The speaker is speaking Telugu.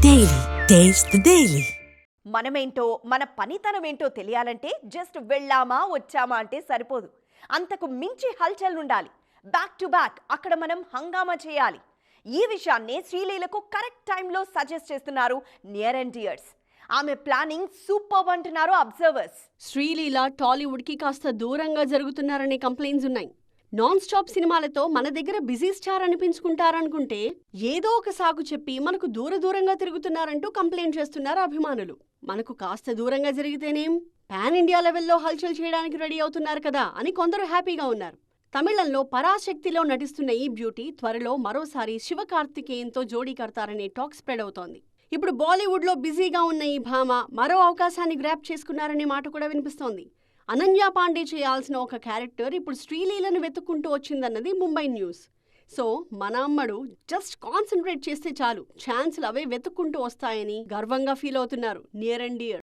Taste the Daily. మనమేంటో మన పనితనం ఏంటో తెలియాలంటే జస్ట్ వెళ్ళామా వచ్చామా అంటే సరిపోదు. అంతకు మించి హల్చల్ ఉండాలి బ్యాక్ టు బ్యాక్ అక్కడ మనం హంగామా చేయాలి. ఈ విషయాన్ని శ్రీలీలకు కరెక్ట్ టైంలో సజెస్ట్ చేస్తున్నారు నియర్ అండ్ డియర్స్ ఆమె ప్లానింగ్ సూపర్ అంటున్నారు అబ్జర్వర్స్ శ్రీలీల టాలీవుడ్కి కాస్త దూరంగా జరుగుతున్నారనే కంప్లైంట్స్ ఉన్నాయి. నాన్ స్టాప్ సినిమాలతో మన దగ్గర బిజీ స్టార్ అనిపించుకుంటారనుకుంటే ఏదో ఒక సాకు చెప్పి మనకు దూర దూరంగా తిరుగుతున్నారంటూ కంప్లైంట్ చేస్తున్నారు అభిమానులు. మనకు కాస్త దూరంగా జరిగితేనేం? పాన్ ఇండియా లెవెల్లో హల్చల్ చేయడానికి రెడీ అవుతున్నారు కదా అని కొందరు హ్యాపీగా ఉన్నారు. తమిళంలో పరాశక్తిలో నటిస్తున్న ఈ బ్యూటీ త్వరలో మరోసారి శివకార్తికేయన్తో జోడీ కడతారనే టాక్ స్ప్రెడ్ అవుతోంది. ఇప్పుడు బాలీవుడ్లో బిజీగా ఉన్న ఈ భామ మరో అవకాశాన్ని గ్రాప్ చేసుకున్నారనే మాట కూడా వినిపిస్తోంది. అనన్య పాండే చేయాల్సిన ఒక క్యారెక్టర్ ఇప్పుడు శ్రీలీలను వెతుక్కుంటూ వచ్చిందన్నది ముంబై న్యూస్. సో మన అమ్మడు జస్ట్ కాన్సన్ట్రేట్ చేస్తే చాలు ఛాన్స్లు అవే వెతుక్కుంటూ వస్తాయని గర్వంగా ఫీల్ అవుతున్నారు. Near and dear